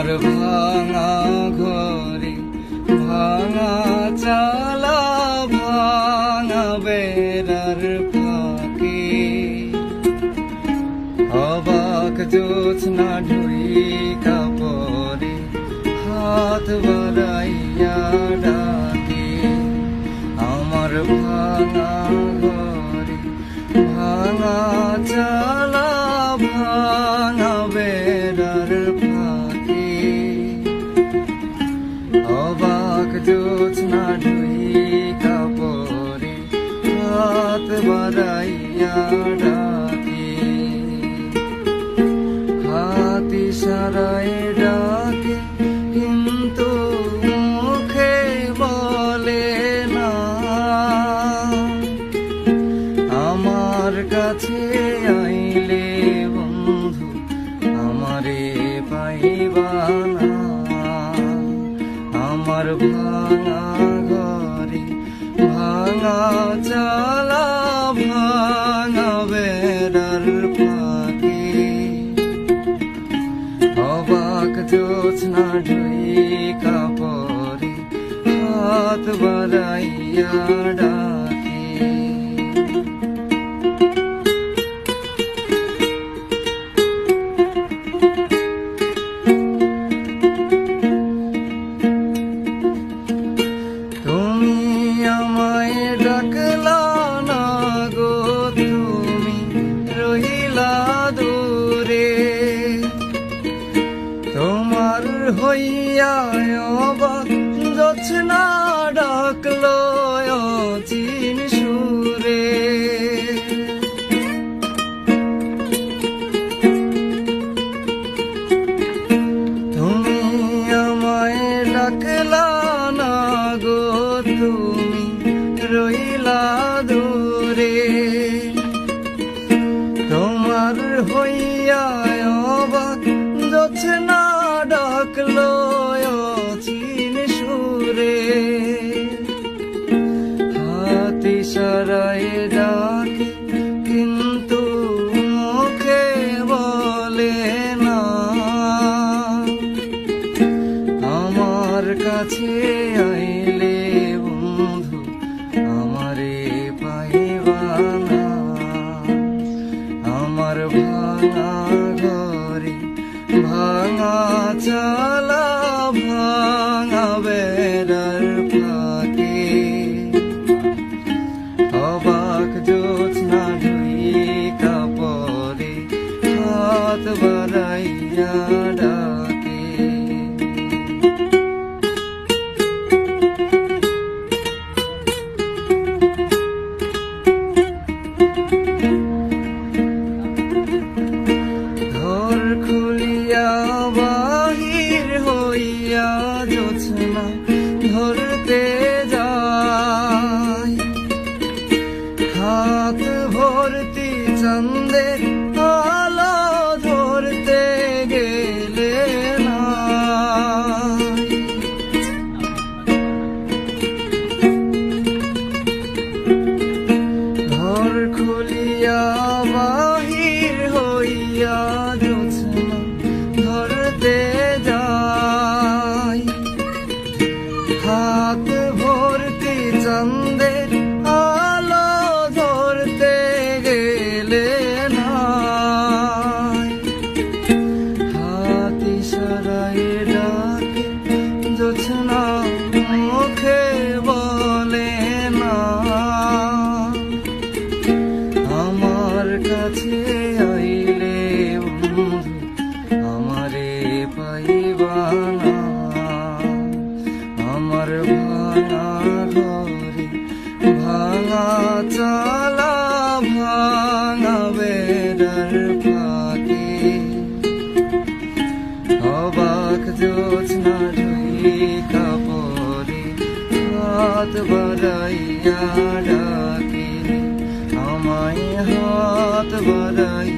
আমার ভাঙা ঘরে ভাঙা অবাক জোৎস্না ঢুই কাপড়ে হাত বাড়াইয়া ভাঙা ঘরে, ভাঙা চালা ভাঙা বেড়ার ফাঁকে। অবাক জোৎস্না ঢুই কাপড়ে হাত বাড়াইয়া ডাকে। তুমি হইয়া অবাক জোছনা সারায় ডাকে কিন্তু মুখে বলে না। আমার কাছে আইলে বন্ধু আমারে পাইবা আমার ভাঙা ধরতে যাই। হাত ভর্তি চন্দের আলো ধরতে গেলে না ঘর খুলিয়া বাহির হইয়া জোছনা ধরতে যাই। কাপড়ে হাত বাড়াইয়া ডাকে। আমায় হাত বাড়াইয়া